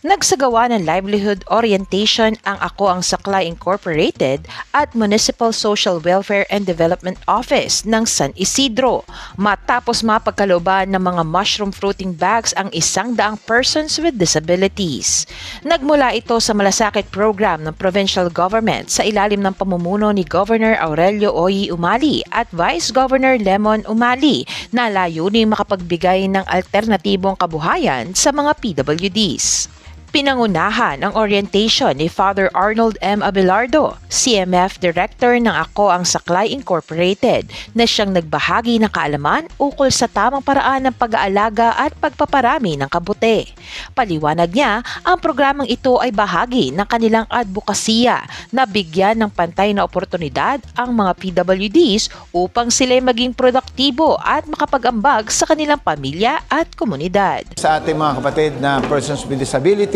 Nagsagawa ng livelihood orientation ang Ako ang Saklay Incorporated at Municipal Social Welfare and Development Office ng San Isidro matapos mapagkalooban ng mga mushroom fruiting bags ang isang daang persons with disabilities. Nagmula ito sa malasakit program ng provincial government sa ilalim ng pamumuno ni Governor Aurelio Oyi Umali at Vice Governor Lemon Umali na layuning makapagbigay ng alternatibong kabuhayan sa mga PWDs. Pinangunahan ang orientation ni Father Arnold M. Abelardo, CMF Director ng Ako ang Saklay Incorporated, na siyang nagbahagi ng kaalaman ukol sa tamang paraan ng pag-aalaga at pagpaparami ng kabuti. Paliwanag niya, ang programang ito ay bahagi ng kanilang advokasya na bigyan ng pantay na oportunidad ang mga PWDs upang sila maging produktibo at makapag-ambag sa kanilang pamilya at komunidad. Sa ating mga kapatid na persons with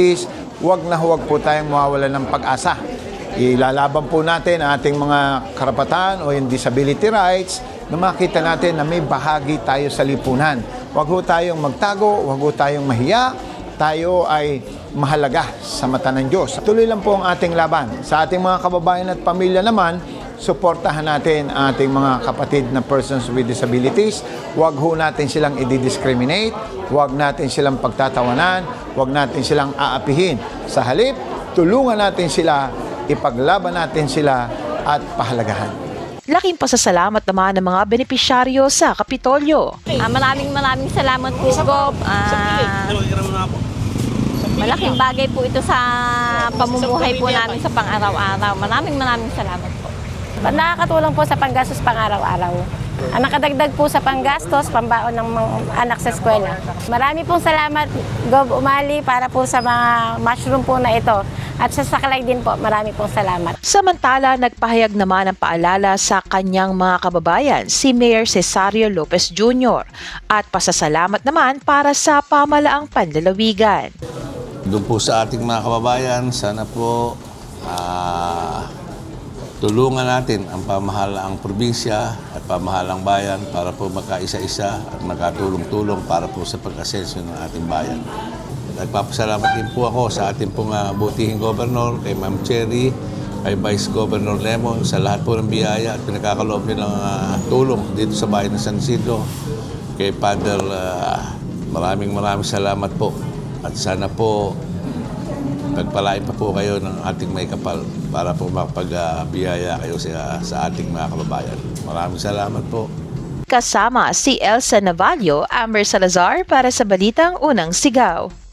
disabilities, huwag na huwag po tayong mawawala ng pag-asa. Ilalaban po natin ang ating mga karapatan o yung disability rights na makita natin na may bahagi tayo sa lipunan. Huwag ho tayong magtago, huwag ho tayong mahiya, tayo ay mahalaga sa mata ng Diyos. Tuloy lang po ang ating laban. Sa ating mga kababayan at pamilya naman, suportahan natin ang ating mga kapatid na persons with disabilities. Huwag ho natin silang i-discriminate, huwag natin silang pagtatawanan, huwag natin silang aapihin. Sa halip, tulungan natin sila, ipaglaban natin sila at pahalagahan. Laking pasasalamat naman ng mga benepisyaryo sa Kapitolyo. Ah, maraming maraming salamat po, Gob. Ah, malaking bagay po ito sa pamumuhay po namin sa pang-araw-araw. Maraming maraming salamat. Nakakatulong po sa panggastos pang-araw-araw. Ang nakadagdag po sa panggastos, pambaon ng mga anak sa eskwela. Marami pong salamat, Gob Umali, para po sa mga mushroom po na ito. At sa saklay din po, marami pong salamat. Samantala, nagpahayag naman ng paalala sa kanyang mga kababayan si Mayor Cesario Lopez Jr. at pasasalamat naman para sa pamalaang panlalawigan. Doon po sa ating mga kababayan, sana po ah, tulungan natin ang pamahalaang probinsya at pamahalang bayan para po magkaisa-isa at magkatulong-tulong para po sa pag-asenso ng ating bayan. Nagpapasalamat din po ako sa ating pong ah, butihing gobernador, kay Ma'am Cherry, kay Vice Governor Lemon, sa lahat po ng biyaya at pinakakaloob nilang ah, tulong dito sa bayan ng San Isidro. Kay Father, ah, maraming maraming salamat po. At sana po pagpalain pa po kayo ng ating may kapal para po makapagbiyaya kayo sa, sa ating mga kababayan. Maraming salamat po. Kasama si Elsa Navallo, Amber Salazar para sa Balitang Unang Sigaw.